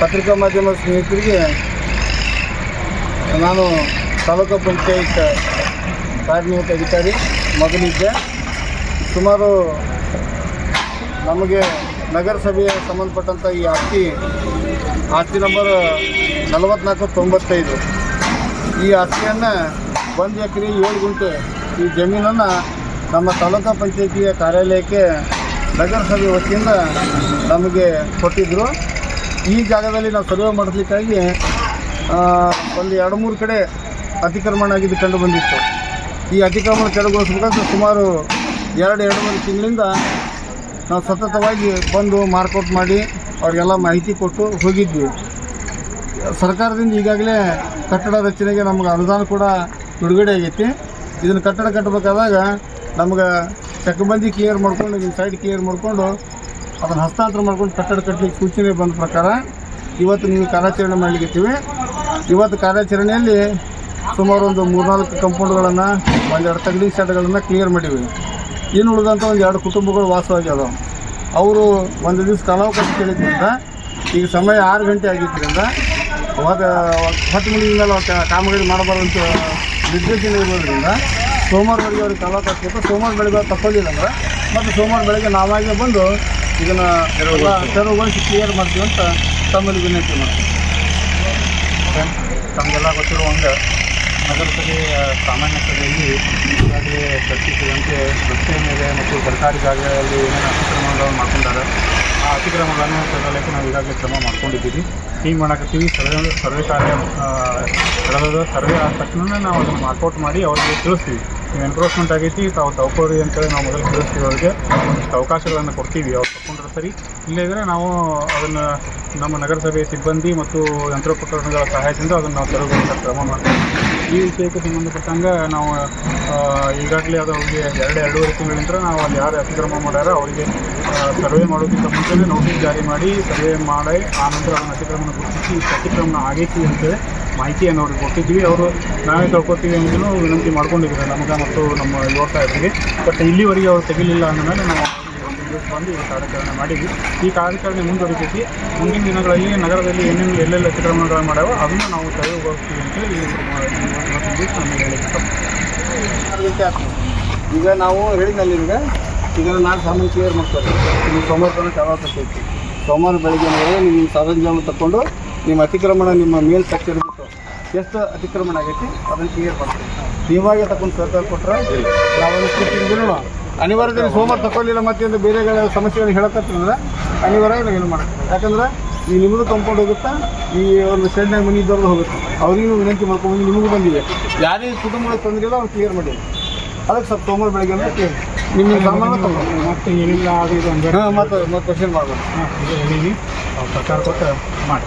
ಪತ್ರಿಕಾ ಮಾಧ್ಯಮ ಸ್ನೇಹಿತರಿಗೆ ನಾನು ತಾಲೂಕು ಪಂಚಾಯತ್ ಕಾರ್ಯನಿರತ ಅಧಿಕಾರಿ ಮೊದಲಿದ್ದೆ ಸುಮಾರು ನಮಗೆ ನಗರಸಭೆಗೆ ಸಂಬಂಧಪಟ್ಟಂಥ ಈ ಆಸ್ತಿ ಆಸ್ತಿ ನಂಬರ್ ನಲವತ್ನಾಲ್ಕು ತೊಂಬತ್ತೈದು. ಈ ಆಸ್ತಿಯನ್ನು ಒಂದು ಎಕರೆ ಏಳು ಗುಂಟೆ ಈ ಜಮೀನನ್ನು ನಮ್ಮ ತಾಲೂಕು ಪಂಚಾಯತಿಯ ಕಾರ್ಯಾಲಯಕ್ಕೆ ನಗರಸಭೆ ವತಿಯಿಂದ ನಮಗೆ ಕೊಟ್ಟಿದ್ದರು ಈ ಜಾಗದಲ್ಲಿ ನಾವು ಸರ್ವೆ ಮಾಡಿಸ್ಲಿಕ್ಕಾಗಿ ಒಂದು ಎರಡು ಮೂರು ಕಡೆ ಅತಿಕ್ರಮಣ ಆಗಿದ್ದು ಕಂಡು ಬಂದಿತ್ತು. ಈ ಅತಿಕ್ರಮಣ ಕೆಳಗೊಳಿಸ್ಬೇಕಂತ ಸುಮಾರು ಎರಡು ಎರಡೂವರೆ ತಿಂಗಳಿಂದ ನಾವು ಸತತವಾಗಿ ಬಂದು ಮಾರ್ಕೌಟ್ ಮಾಡಿ ಅವ್ರಿಗೆಲ್ಲ ಮಾಹಿತಿ ಕೊಟ್ಟು ಹೋಗಿದ್ವಿ. ಸರ್ಕಾರದಿಂದ ಈಗಾಗಲೇ ಕಟ್ಟಡ ರಚನೆಗೆ ನಮ್ಗೆ ಅನುದಾನ ಕೂಡ ಬಿಡುಗಡೆ ಆಗೈತಿ. ಇದನ್ನು ಕಟ್ಟಡ ಕಟ್ಟಬೇಕಾದಾಗ ನಮ್ಗೆ ಚಕಬಂದಿ ಕ್ಲಿಯರ್ ಮಾಡ್ಕೊಂಡು, ನಿಮ್ಮ ಸೈಡ್ ಕ್ಲಿಯರ್ ಮಾಡಿಕೊಂಡು ಅದನ್ನು ಹಸ್ತಾಂತರ ಮಾಡ್ಕೊಂಡು ಕಟ್ಟಡ ಕಟ್ಟಲಿಕ್ಕೆ ಸೂಚನೆ ಬಂದ ಪ್ರಕಾರ ಇವತ್ತು ನೀವು ಕಾರ್ಯಾಚರಣೆ ಮಾಡಲಿಕ್ಕಿರ್ತೀವಿ ಇವತ್ತು ಕಾರ್ಯಾಚರಣೆಯಲ್ಲಿ ಸುಮಾರು ಒಂದು ಮೂರ್ನಾಲ್ಕು ಕಂಪೌಂಡ್ಗಳನ್ನು ಒಂದೆರಡು ತಗಡಿ ಶೆಡ್ಗಳನ್ನು ಕ್ಲಿಯರ್ ಮಾಡಿವಿ. ಇನ್ನು ಉಳಿದಂಥ ಒಂದು ಎರಡು ಕುಟುಂಬಗಳು ವಾಸವಾಗ್ಯದ ಅವರು ಒಂದು ದಿವಸ ಕಾಲಾವಕಾಶ ಕೇಳಿದ್ರಿಂದ, ಈಗ ಸಮಯ ಆರು ಗಂಟೆ ಆಗಿದ್ದರಿಂದ ಅವಾಗ ಹತ್ತು ಮೇಲೆ ಕಾಮಗಾರಿ ಮಾಡಬಾರ್ದು ಅಂತ ನಿರ್ದೇಶನ ಇರೋದ್ರಿಂದ ಬೆಳಗ್ಗೆ ಅವ್ರಿಗೆ ಕಾಲಾವಕಾಶ ಕೊಟ್ಟು ಸೋಮವಾರ ಬೆಳಗ್ಗೆ ತಗೊಳ್ಳಿಲ್ಲ ಅಂದ್ರೆ, ಮತ್ತು ಸೋಮವಾರ ಬೆಳಗ್ಗೆ ನಾವಾಗೇ ಬಂದು ಇದನ್ನು ತೆರವುಗೊಳಿಸಿ. ಕ್ಲಿಯರ್ ಮಾಡ್ತೀವಿ ಅಂತ ತಮ್ಮಲ್ಲಿ ವಿನಂತಿ ಮಾಡ್ತೀವಿ. ತಮಗೆಲ್ಲ ಗೊತ್ತಿರುವಂಗೆ ನಗರಸಭೆ ಸಾಮಾನ್ಯ ಸಭೆಯಲ್ಲಿ ಈಗಾಗಲೇ ಚರ್ಚಿಸಿದಂತೆ ರಸ್ತೆ ಮೇಲೆ ಮತ್ತು ಸರ್ಕಾರಿ ಜಾಗಗಳಲ್ಲಿ ಏನೇನು ಅತಿಕ್ರಮಣಗಳನ್ನು ಮಾಡ್ಕೊಂಡಿದ್ದಾರೆ ಆ ಅತಿಕ್ರಮಗಳನ್ನು ತಗೊಳ್ಳೋಕ್ಕೆ ನಾವು ಈಗಾಗಲೇ ಕ್ರಮ ಮಾಡ್ಕೊಂಡಿದ್ದೀವಿ. ಏನು ಮಾಡಕತ್ತೀವಿ. ಸರ್ವೆ ಸರ್ವೆ ಕಾರ್ಯ ಸರ್ವೆ ಆದ ತಕ್ಷಣ ನಾವು ಅದನ್ನು ಮಾರ್ಕೌಟ್ ಮಾಡಿ ಅವ್ರಿಗೆ ತಿಳಿಸ್ತೀವಿ. ಎನ್ಕ್ರೋಚ್ಮೆಂಟ್ ಆಗೈತಿ, ತಾವು ತಗೋರಿ ಅಂತೇಳಿ ನಾವು ಮೊದಲು ತಿಳಿಸ್ತೀವಿ ಅವ್ರಿಗೆ. ಒಂದಿಷ್ಟು ಅವಕಾಶಗಳನ್ನು ಕೊಡ್ತೀವಿ, ಅವ್ರು ತಗೊಂಡ್ರೆ ಸರಿ. ಇಲ್ಲದ್ರೆ ನಾವು ಅದನ್ನು ನಮ್ಮ ನಗರಸಭೆ ಸಿಬ್ಬಂದಿ ಮತ್ತು ಯಂತ್ರೋಪಕರಣಗಳ ಸಹಾಯದಿಂದ ಅದನ್ನು ನಾವು ತೆರವುಗೊಳಿಸೋ ಕ್ರಮ ಮಾಡ್ತೀವಿ. ಈ ವಿಷಯಕ್ಕೆ ಸಂಬಂಧಪಟ್ಟಂಗೆ ನಾವು ಈಗಾಗಲೇ ಅದು ಅವರಿಗೆ ಎರಡು, ಎರಡೂವರೆ ತಿಂಗಳಿಂದ ನಾವು ಅಲ್ಲಿ ಯಾರು ಅತಿಕ್ರಮ ಮಾಡ್ಯಾರ ಅವರಿಗೆ ಸರ್ವೆ ಮಾಡೋದಕ್ಕಿಂತ ಮುಂಚೆನೇ ನೋಟಿಸ್ ಜಾರಿ ಮಾಡಿ, ಸರ್ವೆ ಮಾಡಿ ಆನಂತರ ಅದನ್ನು ಅತಿಕ್ರಮಣ ಗುರುತಿಸಿ ಅತಿಕ್ರಮಣ ಆಗೈತಿ ಅಂತೇಳಿ ಮಾಹಿತಿಯನ್ನು ಅವ್ರಿಗೆ ಕೊಟ್ಟಿದ್ವಿ ಅವರು ನಾವೇ ತಿಳ್ಕೊತೀವಿ ಅನ್ನೋದನ್ನು ವಿನಂತಿ ಮಾಡ್ಕೊಂಡಿದ್ದಾರೆ ನಮಗೆ ಮತ್ತು ನಮ್ಮ ಯುವಕರಿಗೆ ಬಟ್ ಇಲ್ಲಿವರೆಗೆ ಅವ್ರು ತೆಗಿಲಿಲ್ಲ ಅಂದಮೇಲೆ ನಾವು ಬಂದು ಈ ಕಾರ್ಯಾಚರಣೆ ಮಾಡಿದ್ವಿ. ಈ ಕಾರ್ಯಾಚರಣೆ ಮುಂದುವರಿತೈತಿ ಮುಂದಿನ ದಿನಗಳಲ್ಲಿ ನಗರದಲ್ಲಿ ಏನೇನು ಎಲ್ಲೆಲ್ಲ ಅತಿಕ್ರಮಣಗಳು ಮಾಡ್ಯಾವೋ ಅದನ್ನು ನಾವು ತೆರವುಗೊಳಿಸ್ತೀವಿ ಅಂತ ಹೇಳಿ ಇವತ್ತಿನ ದಿವಸ ನಮಗೆ ಹೇಳಲಿಕ್ಕೆ ಆರು ಗಂಟೆ ಆಯ್ತು ಈಗ ನಾವು ಹೇಳಿದ್ನಲ್ಲಿ ನಿಮಗೆ ಈಗ ನಾಲ್ಕು ಸಾಮಾನು ಕ್ಲಿಯರ್ ಮಾಡ್ತಾರೆ ನೀವು ಸೋಮವಾರ ತನಕ ಅವಕಾಶ ಐತಿ ಸೋಮವಾರ ಬೆಳಗ್ಗೆ ನೀವು ನಿಮ್ಮ ಸರಂಜಾಮ ತಗೊಂಡು ನಿಮ್ಮ ಅತಿಕ್ರಮಣ ನಿಮ್ಮ ಮೇಲ್ ಬಿಟ್ಟು ಎಷ್ಟು ಅತಿಕ್ರಮಣ ಆಗೈತಿ ಅದನ್ನು ಕ್ಲಿಯರ್ ಮಾಡ್ತೀವಿ ನೀವಾಗೆ ತಗೊಂಡು ಸರ್ಕಾರ ಕೊಟ್ಟರೆ ನಾವು ಅನಿವಾರ್ಯದಲ್ಲಿ ಸೋಮವಾರ ತಗೊಳ್ಳಿಲ್ಲ ಮತ್ತೆ ಬೇರೆ ಬೇರೆಗಳ ಸಮಸ್ಯೆಗಳು ಹೇಳಕತ್ತಂದ್ರೆ ಅನಿವಾರ್ಯ ನಾವು ಏನು ಮಾಡಕ್ಕೆ ಯಾಕಂದ್ರೆ ಈ ನಿಮ್ಮದು ಕಂಪೌಂಡ್ ಹೋಗುತ್ತಾ ಈ ಒಂದು ಶೆಡ್ನಾಗ ಮನೆ ಇದ್ದವ್ರದ್ದು ಹೋಗುತ್ತೆ. ಅವ್ರಿಗೂ ವಿನಂತಿ ಮಾಡ್ಕೊಂಡು ನಿಮಗೂ ಬಂದಿದೆ. ಯಾರೇ ಕುಟುಂಬದ ತೊಂದರೆ ಇಲ್ಲ ಅವ್ರು ಕ್ಲಿಯರ್ ಮಾಡಿ ಅದಕ್ಕೆ ಸ್ವಲ್ಪ ಸೋಮವಾರ ಬೆಳಗ್ಗೆ ಅಂದ್ರೆ ಕೇಳಿ. ನಿಮ್ಮ ಸಾಮಾನು ತಗೊಂಡು ಮತ್ತೆ ಏನಿಲ್ಲ ಅದು ಇದು ಮತ್ತೆ ಮತ್ತೆ ಕ್ವಶನ್ ಮಾಡ್ಬೋದು. ಸರ್ಕಾರ ಕೊಟ್ಟು ಮಾಡಿ.